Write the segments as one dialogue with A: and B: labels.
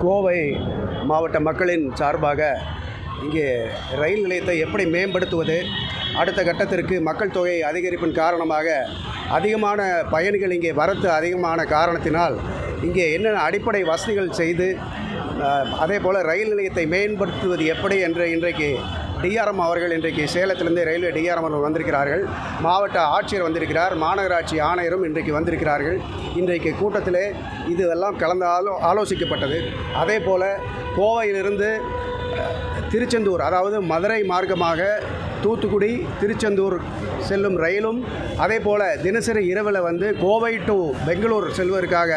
A: கோவை மாவட்ட மக்களின் சார்பாக இங்கே ரயில் நிலையத்தை எப்படி மேம்படுத்துவது? அடுத்த கட்டத்திற்கு மக்கள் தொகை அதிகரிப்பின் காரணமாக அதிகமான பயணிகள் இங்கே வரத்து அதிகமான காரணத்தினால் இங்கே என்னென்ன அடிப்படை வசதிகள் செய்து அதே போல் ரயில் நிலையத்தை மேம்படுத்துவது எப்படி என்று இன்றைக்கு டிஆர்எம் அவர்கள் இன்றைக்கு சேலத்திலிருந்து ரயில்வே டிஆர்எம் அவர்கள் வந்திருக்கிறார்கள். மாவட்ட ஆட்சியர் வந்திருக்கிறார். மாநகராட்சி ஆணையரும் இன்றைக்கு வந்திருக்கிறார்கள். இன்றைக்கு கூட்டத்திலே இதுவெல்லாம் கலந்து ஆலோ ஆலோசிக்கப்பட்டது. அதே போல் கோவையிலிருந்து திருச்செந்தூர் அதாவது மதுரை மார்க்கமாக தூத்துக்குடி திருச்செந்தூர் செல்லும் ரயிலும் அதே போல் தினசரி இரவில் வந்து கோவை டு பெங்களூர் செல்வதற்காக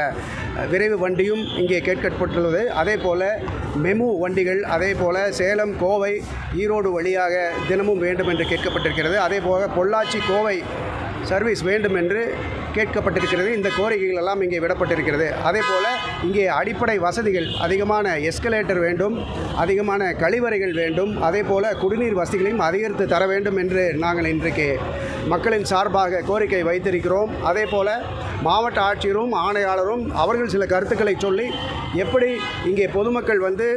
A: விரைவு வண்டியும் இங்கே கேட்கப்பட்டுள்ளது. அதே போல் மெமு வண்டிகள் அதே போல் சேலம் கோவை ஈரோடு வழியாக தினமும் வேண்டும் என்று கேட்கப்பட்டிருக்கிறது. அதே போல் பொள்ளாச்சி கோவை சர்வீஸ் வேண்டும் என்று கேட்கப்பட்டிருக்கிறது. இந்த கோரிக்கைகள் எல்லாம் இங்கே விடப்பட்டிருக்கிறது. அதே போல் இங்கே அடிப்படை வசதிகள் அதிகமான எஸ்கலேட்டர் வேண்டும் அதிகமான கழிவறைகள் வேண்டும் அதே போல் குடிநீர் வசதிகளையும் அதிகரித்து தர வேண்டும் என்று நாங்கள் இன்றைக்கு மக்களின் சார்பாக கோரிக்கை வைத்திருக்கிறோம். அதே போல் மாவட்ட ஆட்சியரும் ஆணையாளரும் அவர்கள் சில கருத்துக்களை சொல்லி எப்படி இங்கே பொதுமக்கள் வந்து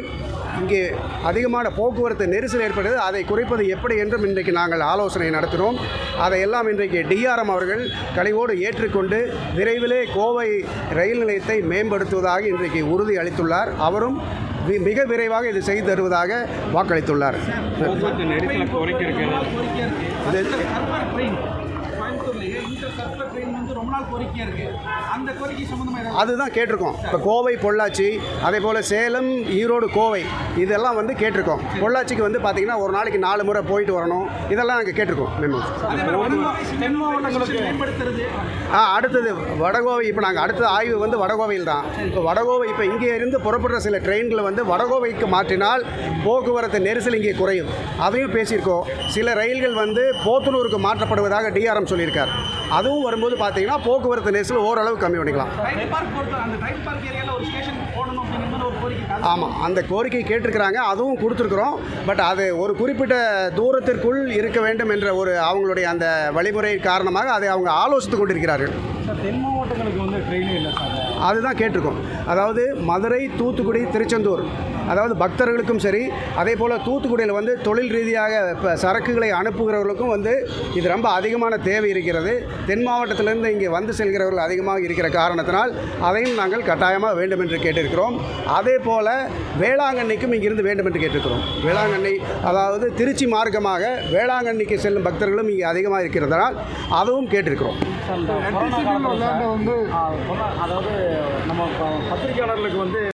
A: இங்கே அதிகமான போக்குவரத்து நெரிசல் ஏற்படுது அதை குறைப்பது எப்படி என்றும் இன்றைக்கு நாங்கள் ஆலோசனை நடத்தினோம் அதையெல்லாம் இன்றைக்கு டிஆர்எம் அவர்கள் கனிவோடு ஏற்றுக்கொண்டு விரைவிலே கோவை ரயில் நிலையத்தை மேம்படுத்துவதாக இன்றைக்கு உறுதி அளித்துள்ளார் அவரும் மிக விரைவாக இது செய்து தருவதாக வாக்களித்துள்ளார் இது-
B: ரொம்ப நாள் கோரிக்கையா இருக்கு. அந்த கோரிக்கை சம்பந்தமா ஏதாவது
A: அதுதான் கேட்டிருக்கோம். இப்போ கோவை பொள்ளாச்சி அதே போல் சேலம் ஈரோடு கோவை இதெல்லாம் வந்து கேட்டிருக்கோம். பொள்ளாச்சிக்கு வந்து பார்த்திங்கன்னா ஒரு நாளைக்கு நாலு முறை போயிட்டு வரணும். இதெல்லாம் நாங்கள் கேட்டிருக்கோம். ஆ அடுத்தது வடகோவை இப்போ நாங்கள் அடுத்த ஆய்வு வந்து வடகோவையில் தான். இப்போ வடகோவை இப்போ இங்கே இருந்து புறப்படுற சில ட்ரெயின்களை வந்து வடகோவைக்கு மாற்றினால் போக்குவரத்து நெரிசல் இங்கே குறையும். அதையும் பேசியிருக்கோம். சில ரயில்கள் வந்து போத்தனூருக்கு மாற்றப்படுவதாக டிஆர்எம் சொல்லியிருக்கார். அதுவும் வரும்போது பார்த்தீங்கன்னா போக்குவரத்து நெரிசல் ஓரளவு கம்மி பண்ணிக்கலாம். ஆமாம் அந்த கோரிக்கை கேட்டிருக்கிறாங்க அதுவும் கொடுத்துருக்குறோம். பட் அது ஒரு குறிப்பிட்ட தூரத்திற்குள் இருக்க வேண்டும் என்ற ஒரு அவங்களுடைய அந்த வழிமுறை காரணமாக அதை அவங்க ஆலோசித்து கொண்டிருக்கிறார்கள்.
C: தென் மாவட்டங்களுக்கு வந்து ட்ரெயினே இல்லை சார்?
A: அதுதான் கேட்டிருக்கோம். அதாவது மதுரை தூத்துக்குடி திருச்செந்தூர். அதாவது பக்தர்களுக்கும் சரி அதே போல் தூத்துக்குடியில் வந்து தொழில் ரீதியாக இப்போ சரக்குகளை அனுப்புகிறவர்களுக்கும் வந்து இது ரொம்ப அதிகமான தேவை இருக்கிறது. தென் மாவட்டத்திலிருந்து இங்கே வந்து செல்கிறவர்கள் அதிகமாக இருக்கிற காரணத்தினால் அதையும் நாங்கள் கட்டாயமாக வேண்டும் என்று கேட்டிருக்கிறோம். அதே போல் வேளாங்கண்ணிக்கும் இங்கிருந்து வேண்டும் என்று கேட்டிருக்கிறோம். வேளாங்கண்ணி அதாவது திருச்சி மார்க்கமாக வேளாங்கண்ணிக்கு செல்லும் பக்தர்களும் இங்கே அதிகமாக இருக்கிறதனால் அதுவும் கேட்டிருக்கிறோம்.
C: வந்து அதாவது நம்ம பத்திரிகையாளர்களுக்கு வந்து